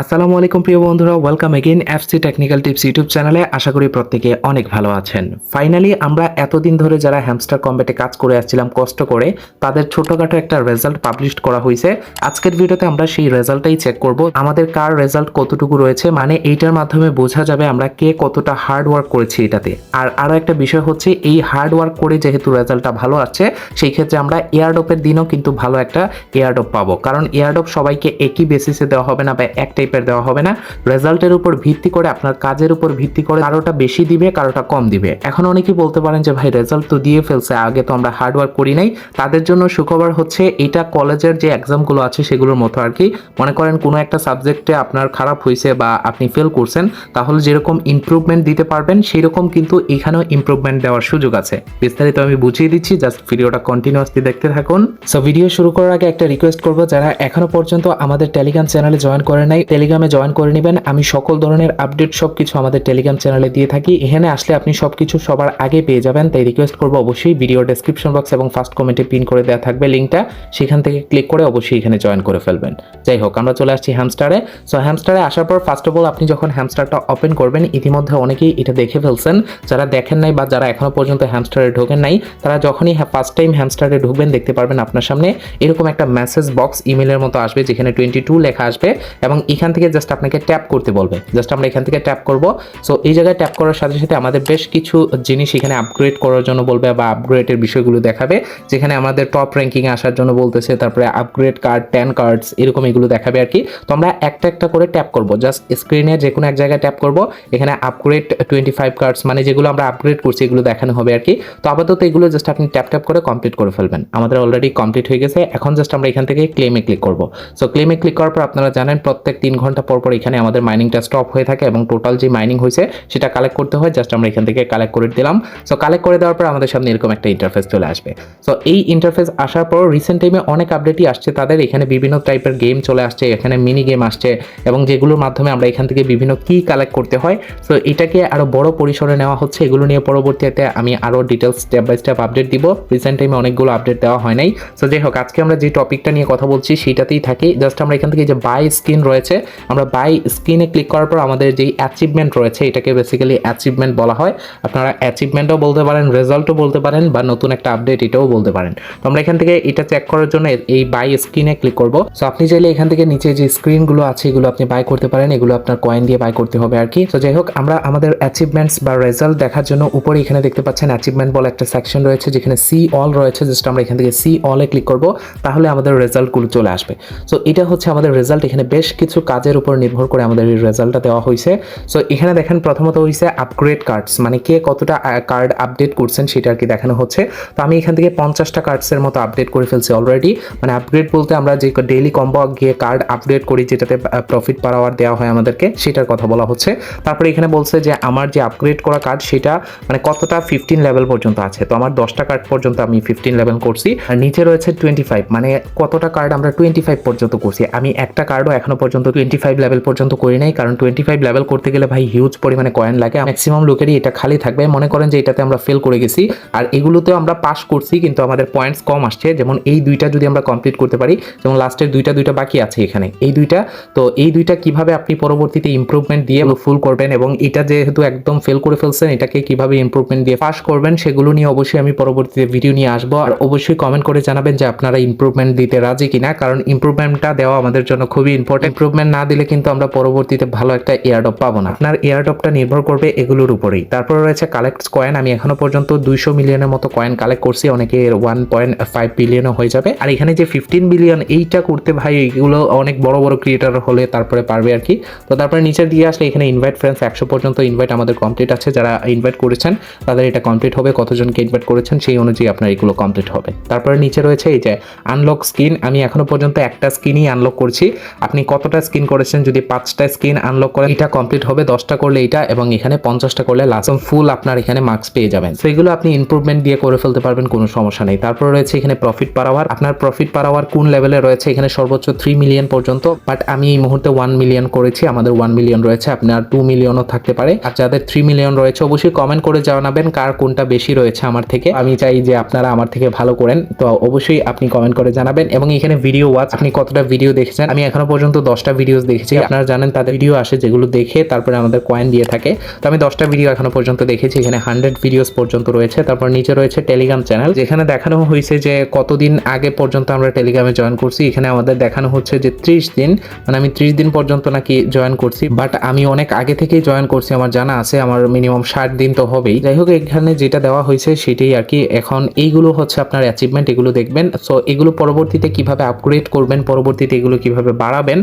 আসসালামু আলাইকুম প্রিয় বন্ধুরা welcome again FC technical tips YouTube চ্যানেলে আশা করি প্রত্যেকে অনেক ভালো আছেন। ফাইনালি আমরা এতদিন ধরে যারা হ্যামস্টার কম্বেটে কাজ করে আসছিলাম কষ্ট করে, তাদের ছোটখাটো একটা রেজাল্ট পাবলিশ করা হয়েছে। আজকের ভিডিওতে আমরা সেই রেজাল্টটাই চেক করব। আমাদের কার রেজাল্ট কতটুকু রয়েছে মানে এইটার মাধ্যমে বোঝা যাবে আমরা কে কতটা হার্ড ওয়ার্ক করেছি এটাতে। আর আরও একটা বিষয় হচ্ছে, এই হার্ড ওয়ার্ক করে যেহেতু রেজাল্টটা ভালো আসছে, সেই ক্ষেত্রে আমরা এয়ারডপের দিনও কিন্তু ভালো একটা এয়ারডপ পাবো। কারণ এয়ারডপ সবাইকে একই বেসিসে দেওয়া হবে না বা এক টাইপের দেওয়া হবে না। রেজাল্টের উপর ভিত্তি করে, আপনার কাজের উপর ভিত্তি করে কারোটা বেশি দিবে, কারোটা কম দিবে। এখন অনেকেই বলতে পারেন যে, ভাই, রেজাল্ট তো দিয়ে ফেলছে, আগে তো আমরা হার্ড ওয়ার্ক করি নাই। তাদের জন্য সুখবর হচ্ছে, এটা কলেজের যে এক্সামগুলো আছে, সেগুলোর মতো আর কি মনে করেন, কোনো একটা সাবজেক্টে আপনার খারাপ হয়েছে বা আপনি ফেল করছেন, তাহলে যেরকম ইমপ্রুভমেন্ট দিতে পারবেন সেই রকম কিন্তু এখানেও ইমপ্রুভমেন্ট দেওয়ার সুযোগ আছে। বিস্তারিত আমি বুঝিয়ে দিচ্ছি জাস্ট ভিডিওটা কন্টিনিউয়াসলি দেখতে থাকুন। সো ভিডিও শুরু করার আগে একটা রিকোয়েস্ট করব, যারা এখনও পর্যন্ত আমাদের টেলিগ্রাম চ্যানেলে জয়েন করে নাই টেলিগ্রামে জয়েন করে নেবেন। আমি সকল ধরনের আপডেট সব কিছু আমাদের টেলিগ্রাম চ্যানেলে দিয়ে থাকি। এখানে আসলে আপনি সব কিছু সবার আগে পেয়ে যাবেন, তাই রিকোয়েস্ট করব অবশ্যই ভিডিও ডেসক্রিপশন বক্স এবং ফার্স্ট কমেন্টে পিন করে দেওয়া থাকবে লিঙ্কটা সেখান থেকে ক্লিক করে অবশ্যই এখানে জয়েন করে ফেলবেন। যাই হোক, আমরা চলে আসছি হ্যামস্টারে সো হ্যামস্টারে আসার পর ফার্স্ট অফ অল আপনি যখন হ্যামস্টারটা ওপেন করবেন, ইতিমধ্যে অনেকেই এটা দেখে ফেলছেন। যারা দেখেন নাই বা যারা এখনও পর্যন্ত হ্যামস্টারে ঢোকেন নাই, তারা যখনই ফার্স্ট টাইম হ্যামস্টারে ঢুকবেন, দেখতে পারবেন আপনার সামনে এরকম একটা মেসেজ বক্স ইমেলের মতো আসবে, যেখানে টোয়েন্টি টু লেখা আসবে এবং এখান থেকে জাস্ট আপনাকে ট্যাপ করতে বলবে। জাস্ট আমরা এখান থেকে ট্যাপ করব। সো এই জায়গায় ট্যাপ করার সাথে সাথে আমাদের বেশ কিছু জিনিস এখানে আপগ্রেড করার জন্য বলবে বা আপগ্রেডের বিষয়গুলো দেখাবে। যেখানে আমাদের টপ র্যাঙ্কিংয়ে আসার জন্য বলতেছে, তারপরে আপগ্রেড কার্ড টেন কার্ডস এরকম এগুলো দেখাবে আর কি। তো আমরা একটা একটা করে ট্যাপ করব। জাস্ট স্ক্রিনে যে কোনো এক জায়গায় ট্যাপ করব। এখানে আপগ্রেড টোয়েন্টি ফাইভ কার্ডস মানে যেগুলো আমরা আপগ্রেড করছি, এগুলো দেখানো হবে আর কি। তো আপাতত এগুলো জাস্ট আপনি ট্যাপ ট্যাপ করে কমপ্লিট করে ফেলবেন। আমাদের অলরেডি কমপ্লিট হয়ে গেছে। এখন জাস্ট আমরা এখান থেকে ক্লেমে ক্লিক করব। সো ক্লেমে ক্লিক করার পর আপনারা জানেন, প্রত্যেক তিন ঘণ্টা পর পর এখানে আমাদের মাইনিংটা স্টপ হয়ে থাকে এবং টোটাল যে মাইনিং হয়েছে, সেটা কালেক্ট করতে হয়। জাস্ট আমরা এখান থেকে কালেক্ট করে দিলাম। সো কালেক্ট করে দেওয়ার পর আমাদের সামনে এরকম একটা ইন্টারফেস চলে আসবে। সো এই ইন্টারফেস আসার পর রিসেন্ট টাইমে অনেক আপডেটই আসছে তাদের। এখানে বিভিন্ন টাইপের গেম চলে আসছে, এখানে মিনি গেম আসছে এবং যেগুলোর মাধ্যমে আমরা এখান থেকে বিভিন্ন কি কালেক্ট করতে হয়। সো এটাকে আরও বড় পরিসরে নেওয়া হচ্ছে। এগুলো নিয়ে পরবর্তীতে আমি আরও details step by step update দিব। রিসেন্ট টাইমে অনেকগুলো আপডেট দেওয়া হয় নাই। সো যাই হোক, আজকে আমরা যে টপিকটা নিয়ে কথা বলছি, সেটাতেই থাকি। জাস্ট আমরা এখান থেকে যে বাই স্ক্রিন রয়েছে আমরা বাই স্ক্রিনে ক্লিক করার পর আমাদের যেই অ্যাচিভমেন্ট রয়েছে, এটাকে বেসিক্যালি অ্যাচিভমেন্ট বলা হয়। আপনারা অ্যাচিভমেন্টও বলতে পারেন রেজাল্টও বলতে পারেন বা নতুন একটা আপডেট এটাও বলতে পারেন। তো আমরা এখান থেকে এটা চেক করার জন্য এই বাই স্ক্রিনে ক্লিক করব। সো আপনি চাইলে এখান থেকে নিচে যে স্ক্রিনগুলো আছে, এগুলো আপনি বাই করতে পারেন, এগুলো আপনার কয়েন দিয়ে বাই করতে হবে আর কি। তো যাই হোক, আমরা আমাদের অ্যাচিভমেন্টস বা রেজাল্ট দেখার জন্য উপরে এখানে দেখতে পাচ্ছেন অ্যাচিভমেন্ট বলে একটা সেকশন রয়েছে, যেখানে সি অল রয়েছে। জাস্ট আমরা এখান থেকে সি অলে ক্লিক করব, তাহলে আমাদের রেজাল্টগুলো চলে আসবে। সো এটা হচ্ছে আমাদের রেজাল্ট এখানে বেশ কিছু কাজের উপর নির্ভর করে আমাদের এই রেজাল্টটা দেওয়া হয়েছে সো এখানে দেখেন প্রথমত হয়েছে আপগ্রেড কার্ডস মানে কে কতটা কার্ড আপডেট করছেন সেটা আর কি দেখানো হচ্ছে। তো আমি এখান থেকে পঞ্চাশটা কার্ডসের মতো আপডেট করে ফেলছি অলরেডি মানে আপগ্রেড বলতে আমরা যে ডেইলি কম্বো গিয়ে কার্ড আপডেট করি, যেটাতে প্রফিট পার আওয়ার দেওয়া হয় আমাদেরকে, সেটার কথা বলা হচ্ছে। তারপরে এখানে বলছে যে আমার যে আপগ্রেড করা কার্ড সেটা মানে কতটা ফিফটিন লেভেল পর্যন্ত আছে। তো আমার দশটা কার্ড পর্যন্ত আমি ফিফটিন লেভেল করছি। আর নিচে রয়েছে টোয়েন্টি ফাইভ মানে কতটা কার্ড আমরা টোয়েন্টি ফাইভ পর্যন্ত করছি। আমি একটা কার্ডও এখনও পর্যন্ত টোয়েন্টি ফাইভ লেভেল পর্যন্ত করি নাই, কারণ টোয়েন্টি ফাইভ লেভেল করতে গেলে ভাই হিউজ পরিমাণে কয়েন লাগে। ম্যাক্সিমাম লোকেরই এটা খালি থাকবে। মনে করেন যে এটাতে আমরা ফেল করে গেছি। আর এগুলোতেও আমরা পাস করছি, কিন্তু আমাদের পয়েন্টস কম আসছে। যেমন এই দুইটা যদি আমরা কমপ্লিট করতে পারি, যেমন লাস্টের দুইটা দুইটা বাকি আছে এখানে। এই দুইটা, তো এই দুইটা কীভাবে আপনি পরবর্তীতে ইমপ্রুভমেন্ট দিয়ে ফুল করবেন এবং এটা যেহেতু একদম ফেল করে ফেলছেন, এটাকে কীভাবে ইমপ্রুভমেন্ট দিয়ে পাস করবেন, সেগুলো নিয়ে অবশ্যই আমি পরবর্তীতে ভিডিও নিয়ে আসব। আর অবশ্যই কমেন্ট করে জানাবেন যে আপনারা ইমপ্রুভমেন্ট দিতে রাজি কিনা, কারণ ইমপ্রুভমেন্টটা দেওয়া আমাদের জন্য খুবই ইম্পর্টেন্ট ইমপ্রুভমেন্ট না দিলে কিন্তু আমরা পরবর্তীতে ভালো একটা এয়ারডপ পাবো না। আপনার এয়ারডপটা নির্ভর করবে এগুলোর উপরেই। তারপরে রয়েছে কালেক্ট কয়েন আমি এখনও পর্যন্ত দুইশো মিলিয়নের মতো কয়েন কালেক্ট করছি। অনেকে ওয়ান পয়েন্ট ফাইভ বিলিয়নও হয়ে যাবে। আর এখানে যে ফিফটিন বিলিয়ন এইটা করতে ভাই এগুলো অনেক বড় বড় ক্রিয়েটার হলে তারপরে পারবে আর কি। তো তারপরে নিচের দিয়ে আসলে এখানে ইনভাইট ফ্রেন্ডস একশো পর্যন্ত ইনভাইট আমাদের কমপ্লিট আছে। যারা ইনভাইট করেছেন, তাদের এটা কমপ্লিট হবে। কতজনকে ইনভাইট করেছেন, সেই অনুযায়ী আপনার এগুলো কমপ্লিট হবে। তারপরে নিচে রয়েছে এই যে আনলক স্কিন আমি এখনও পর্যন্ত একটা স্কিনই আনলক করছি। আপনি কতটা স্কিন করেছেন, যদি পাঁচটা স্কিন আনলক করেন, এটা কমপ্লিট হবে, দশটা করলে এটা এবং এখানে পঞ্চাশটা করলে লাস্ট ফুল আপনার এখানে মার্কস পেয়ে যাবেন। সেগুলো আপনি ইমপ্রুভমেন্ট দিয়ে করে ফেলতে পারবেন, কোনো সমস্যা নেই। তারপর রয়েছে এখানে প্রফিট পার আওয়ার আপনার প্রফিট পার আওয়ার কোন লেভেলে রয়েছে? এখানে সর্বোচ্চ থ্রি মিলিয়ন পর্যন্ত বাট আমি এই মুহূর্তে ওয়ান মিলিয়ন করেছি, আমাদের ওয়ান মিলিয়ন রয়েছে, আপনার টু মিলিয়নও থাকতে পারে। আর যাদের থ্রি মিলিয়ন রয়েছে, অবশ্যই কমেন্ট করে জানাবেন কার কোনটা বেশি রয়েছে আমার থেকে। আমি চাই যে আপনারা আমার থেকে ভালো করেন, তো অবশ্যই আপনি কমেন্ট করে জানাবেন, এবং এখানে ভিডিও ওয়াচ আপনি কতটা ভিডিও দেখেছেন? আমি এখনও পর্যন্ত দশটা ভিডিও ভিডিওস দেখেছি আপনারা জানেন তাদের ভিডিও আসে যেগুলো দেখে তারপরে আমাদের কয়েন দিয়ে থাকে। তো আমি দশটা ভিডিও এখনও পর্যন্ত দেখেছি এখানে হান্ড্রেড ভিডিওস পর্যন্ত রয়েছে। তারপর নিচে রয়েছে টেলিগ্রাম চ্যানেল যেখানে দেখানো হয়েছে যে কতদিন আগে পর্যন্ত আমরা টেলিগ্রামে জয়েন করছি। এখানে আমাদের দেখানো হচ্ছে যে ত্রিশ দিন মানে আমি ত্রিশ দিন পর্যন্ত নাকি জয়েন করছি বাট আমি অনেক আগে থেকেই জয়েন করছি আমার জানা আছে আমার মিনিমাম ষাট দিন তো হবেই। যাই হোক এখানে যেটা দেওয়া হয়েছে সেটাই আর কি। এখন এইগুলো হচ্ছে আপনার অ্যাচিভমেন্ট এগুলো দেখবেন। সো এগুলো পরবর্তীতে কীভাবে আপগ্রেড করবেন পরবর্তীতে এগুলো কীভাবে বাড়াবেন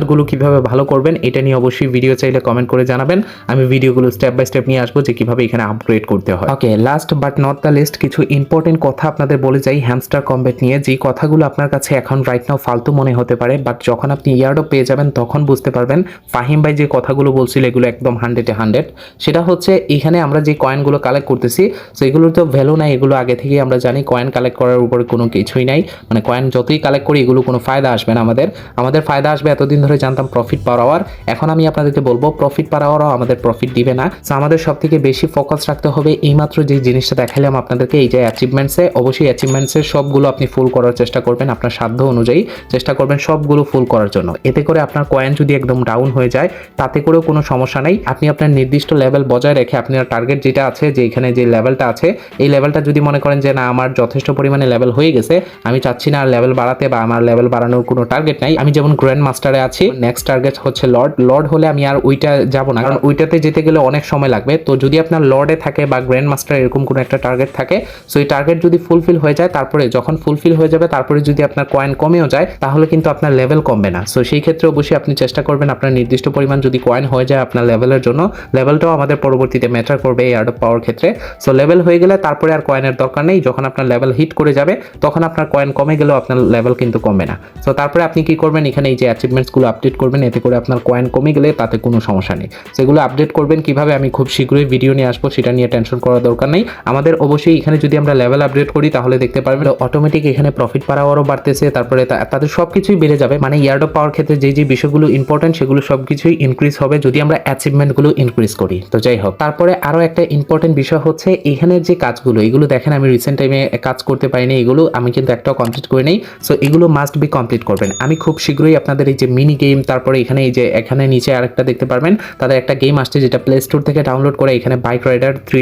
রেজাল্টগুলো কীভাবে ভালো করবেন, এটা নিয়ে অবশ্যই ভিডিও চাইলে কমেন্ট করে জানাবেন। আমি ভিডিওগুলো স্টেপ বাই স্টেপ নিয়ে আসব যে কীভাবে এখানে আপগ্রেড করতে হয়। Okay last but not the least কিছু ইম্পর্টেন্ট কথা আপনাদের বলে যাই হ্যামস্টার কম্বেট নিয়ে। যে কথাগুলো আপনার কাছে এখন রাইট নাও ফালতু মনে হতে পারে বাট যখন আপনি ইয়ার্ডও পেয়ে যাবেন, তখন বুঝতে পারবেন ফাহিম ভাই যে কথাগুলো বলছিল, এগুলো একদম হান্ড্রেডে হান্ড্রেড সেটা হচ্ছে, এখানে আমরা যে কয়েনগুলো কালেক্ট করতেছি সো এগুলোর তো ভ্যালু নাই, এগুলো আগে থেকেই আমরা জানি কয়েন কালেক্ট করার উপরে কোনো কিছুই নাই। মানে কয়েন যতই কালেক্ট করি, এগুলো কোনো ফায়দা আসবে না আমাদের। আমাদের ফায়দা আসবে এতদিন জানতাম প্রফিট পার আওয়ার এখন আমি আপনাদেরকে বলব প্রফিট পার আওয়ারও আমাদের প্রফিট দিবে না। সো আমাদের সব থেকে বেশি ফোকাস রাখতে হবে এইমাত্র যে জিনিসটা দেখালাম আপনাদেরকে, এই যে অ্যাচিভমেন্টসে অবশ্যই অ্যাচিভমেন্টসের সবগুলো আপনি ফুল করার চেষ্টা করবেন আপনার সাধ্য অনুযায়ী। চেষ্টা করবেন সবগুলো ফুল করার জন্য। এতে করে আপনার কয়েন যদি একদম ডাউন হয়ে যায়, তাতে করেও কোনো সমস্যা নেই। আপনি আপনার নির্দিষ্ট লেভেল বজায় রেখে আপনার টার্গেট যেটা আছে, যে এখানে যে লেভেলটা আছে, এই লেভেলটা যদি মনে করেন যে না, আমার যথেষ্ট পরিমাণে লেভেল হয়ে গেছে, আমি চাচ্ছি না আর লেভেল বাড়াতে বা আমার লেভেল বাড়ানোর কোনো টার্গেট নাই। আমি যেমন গ্র্যান্ড মাস্টারে আছি নেক্সট টার্গেট হচ্ছে লর্ড। লর্ড হলে আমি আর ওইটা যাব না, কারণ ওইটাতে যেতে গেলে অনেক সময় লাগবে। তো যদি আপনার লর্ডে থাকে বা গ্র্যান্ড মাস্টার এরকম কোনো একটা টার্গেট থাকে সো এই টার্গেট যদি ফুলফিল হয়ে যায়, তারপরে যখন ফুলফিল হয়ে যাবে, তারপরে যদি আপনার কয়েন কমেও যায়, তাহলে কিন্তু আপনার লেভেল কমবে না। সো সেই ক্ষেত্রে অবশ্যই আপনি চেষ্টা করবেন আপনার নির্দিষ্ট পরিমাণ যদি কয়েন হয়ে যায় আপনার লেভেলের জন্য লেভেলটাও আমাদের পরবর্তীতে ম্যাটার করবে এই আর্ট পাওয়ার ক্ষেত্রে। সো লেভেল হয়ে গেলে তারপরে আর কয়েনের দরকার নেই। যখন আপনার লেভেল হিট করে যাবে, তখন আপনার কয়েন কমে গেলেও আপনার লেভেল কিন্তু কমবে না। সো তারপরে আপনি কি করবেন? এখানে এই যে অ্যাচিভমেন্টসগুলো আপডেট করবেন, এতে করে আপনার কয়েন কমে গেলে তাতে কোনো সমস্যা নেই। সেগুলো আপডেট করবেন, কীভাবে আমি খুব শীঘ্রই ভিডিও নিয়ে আসব সেটা নিয়ে টেনশন করার দরকার নেই। আমাদের অবশ্যই এখানে যদি আমরা লেভেল আপডেট করি, তাহলে দেখতে পারবেন অটোমেটিক এখানে প্রফিট পার আওয়ারও বাড়তেছে, তারপরে তাদের সব কিছুই বেড়ে যাবে। মানে ইয়ার্ড অফ পাওয়ার ক্ষেত্রে যে যে বিষয়গুলো ইম্পর্টেন্ট সেগুলো সব কিছুই ইনক্রিজ হবে যদি আমরা অ্যাচিভমেন্টগুলো ইনক্রিজ করি। তো যাই হোক, তারপরে আরও একটা ইম্পর্টেন্ট বিষয় হচ্ছে, এখানে যে কাজগুলো, এগুলো দেখেন আমি রিসেন্ট টাইমে কাজ করতে পারিনি, এগুলো আমি কিন্তু একটাও কমপ্লিট করে নেই সো এগুলো মাস্ট বি কমপ্লিট করবেন। আমি খুব শীঘ্রই আপনাদের এই যে মিনি গেম তারপরে এখানে এই যে, এখানে নিচে আরেকটা দেখতে পারবেন। তাদের একটা গেম আসছে যেটা প্লে স্টোর থেকে ডাউনলোড করে এখানে বাইক রাইডার থ্রি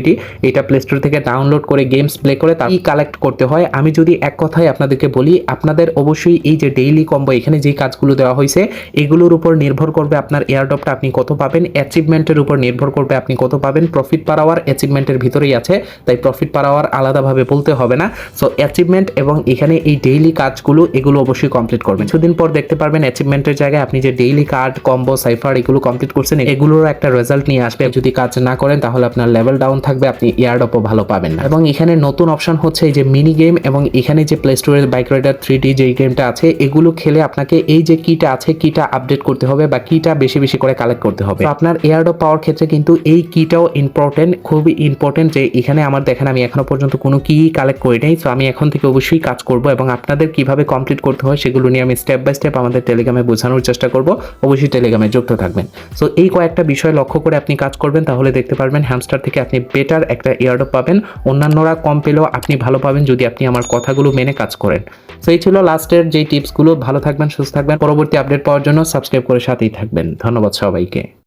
এটা প্লে স্টোর থেকে ডাউনলোড করে গেমস প্লে করে তার কালেক্ট করতে হয়। আমি যদি এক কথায় আপনাদেরকে বলি, আপনাদের অবশ্যই এই যে ডেইলি কম্বো এখানে যে কাজগুলো দেওয়া হয়েছে, এগুলোর উপর নির্ভর করবে আপনার এয়ারডপটা আপনি কত পাবেন অ্যাচিভমেন্টের উপর নির্ভর করবে আপনি কত পাবেন প্রফিট পার আওয়ার অ্যাচিভমেন্টের ভিতরেই আছে। তাই প্রফিট পার আওয়ার আলাদাভাবে বলতে হবে না। সো অ্যাচিভমেন্ট এবং এখানে এই ডেইলি কাজগুলো, এগুলো অবশ্যই কমপ্লিট করবেন। কিছুদিন পর দেখতে পারবেন অ্যাচিভমেন্টের জায়গায় আপনি যে ডেইলি কার্ড কম্বো সাইফার এগুলো কমপ্লিট করছেন, এগুলোর একটা রেজাল্ট নিয়ে আসবে যদি কাজ না করেন, তাহলে আপনার লেভেল ডাউন থাকবে, আপনি ইয়ারডপও ভালো পাবেন না। এবং এখানে নতুন অপশন হচ্ছে এই যে মিনি গেম এবং এখানে যে প্লে স্টোরের বাইক রাইডার থ্রি ডি যে গেমটা আছে, এগুলো খেলে আপনাকে এই যে কিটা আছে কিটা আপডেট করতে হবে বা কিটা বেশি বেশি করে কালেক্ট করতে হবে। আপনার এয়ারডপ পাওয়ার ক্ষেত্রে কিন্তু এই কিটাও ইম্পর্টেন্ট খুবই ইম্পর্টেন্ট যে এখানে আমার দেখেন, আমি এখনও পর্যন্ত কোনো কি কালেক্ট করি নাই, তো আমি এখন থেকে অবশ্যই কাজ করব এবং আপনাদের কীভাবে কমপ্লিট করতে হয়, সেগুলো নিয়ে আমি স্টেপ বাই স্টেপ আমাদের টেলিগ্রামে বোঝানোর চেষ্টা করব। অবশ্যই টেলিগ্রামে যুক্ত থাকবেন। সো এই কয়েকটা বিষয় লক্ষ্য করে আপনি কাজ করবেন, তাহলে দেখতে পারবেন হ্যামস্টার থেকে আপনি বেটার একটা ইয়ারডপ পাবেন। অন্যান্যরা কম পেলেও আপনি ভালো পাবেন যদি আপনি আমার কথাগুলো মেনে কাজ করেন। সো এই ছিল লাস্টের যে টিপসগুলো। ভালো থাকবেন, সুস্থ থাকবেন। পরবর্তী আপডেট পাওয়ার জন্য সাবস্ক্রাইব করে সাথেই থাকবেন। ধন্যবাদ সবাইকে।